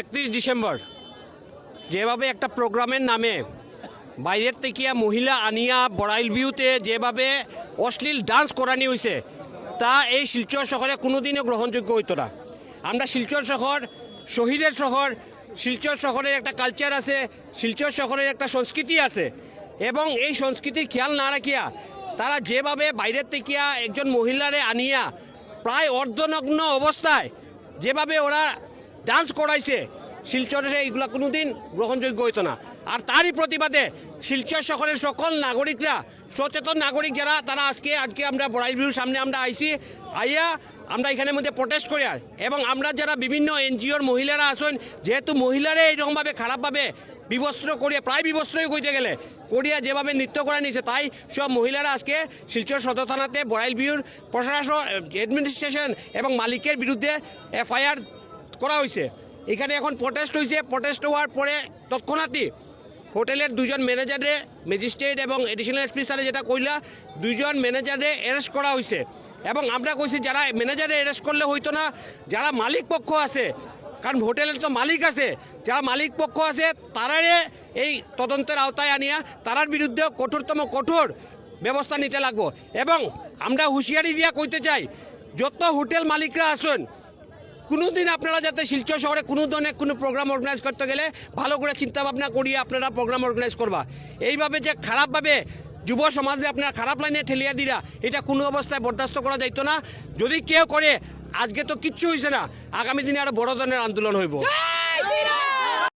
একত্রিশ ডিসেম্বর। যেভাবে একটা প্রোগ্রামের নামে বাইরের থেকে মহিলা আনিয়া বড়াইল ভিউতে যেভাবে অশ্লীল ডান্স করানি হয়েছে তা এই শিলচর শহরে কোনোদিনও গ্রহণযোগ্য হইতো না। আমরা শিলচর শহর, শহীদের শহর, শিলচর শহরের একটা কালচার আছে, শিলচর শহরের একটা সংস্কৃতি আছে এবং এই সংস্কৃতির খেয়াল না রাখিয়া তারা যেভাবে বাইরের থেকে একজন মহিলারে আনিয়া প্রায় অর্ধনগ্ন অবস্থায় যেভাবে ওরা ডান্স করাইছে শিলচরে, এইগুলা কোনোদিন গ্রহণযোগ্য হইতো না। আর তারই প্রতিবাদে শিলচর শহরের সকল নাগরিকরা, সচেতন নাগরিক যারা, তারা আজকে আজকে আমরা বড়াইল ভিউর সামনে আমরা আইছি। আইয়া আমরা এখানের মধ্যে প্রটেস্ট করি আর এবং আমরা যারা বিভিন্ন এনজিওর মহিলারা আসেন যেহেতু মহিলারা এইরকমভাবে খারাপভাবে বিবস্ত্র করিয়া, প্রায় বিবস্ত্রই কইতে গেলে, করিয়া যেভাবে নৃত্য করে নিছে, তাই সব মহিলারা আজকে শিলচর সদর থানাতে বড়াইল ভিউর প্রশাসন অ্যাডমিনিস্ট্রেশন এবং মালিকের বিরুদ্ধে এফআইআর করা হয়েছে এখানে এখন প্রটেস্ট হয়েছে প্রটেস্ট হওয়ার পরে তৎক্ষণাৎই হোটেলের দুজন ম্যানেজারে ম্যাজিস্ট্রেট এবং এডিশনাল এসপি স্যারে যেটা কইলা দুইজন ম্যানেজারে অ্যারেস্ট করা হয়েছে এবং আমরা কইছি, যারা ম্যানেজারে অ্যারেস্ট করলে হইতো না, যারা মালিক পক্ষ আছে, কারণ হোটেলের তো মালিক আছে, যারা মালিক পক্ষ আছে, তারারে এই তদন্তের আওতায় আনিয়া, তারার বিরুদ্ধে কঠোরতম কঠোর ব্যবস্থা নিতে লাগবো। এবং আমরা হুঁশিয়ারি দিয়া কইতে চাই, যত হোটেল মালিকরা আসুন কোনোদিন আপনারা যাতে শিলচর শহরে কোনো ধরনের কোনো প্রোগ্রাম অর্গানাইজ করতে গেলে ভালো করে চিন্তা ভাবনা করিয়ে আপনারা প্রোগ্রাম অর্গানাইজ করবা। এইভাবে যে খারাপভাবে যুব সমাজে আপনারা খারাপ লাইনে ঠেলিয়া দিরা, এটা কোনো অবস্থায় বরদাস্ত করা যাইতো না। যদি কেউ করে, আজকে তো কিচ্ছু হয়েছে না, আগামী দিনে আরও বড় ধরনের আন্দোলন হইব।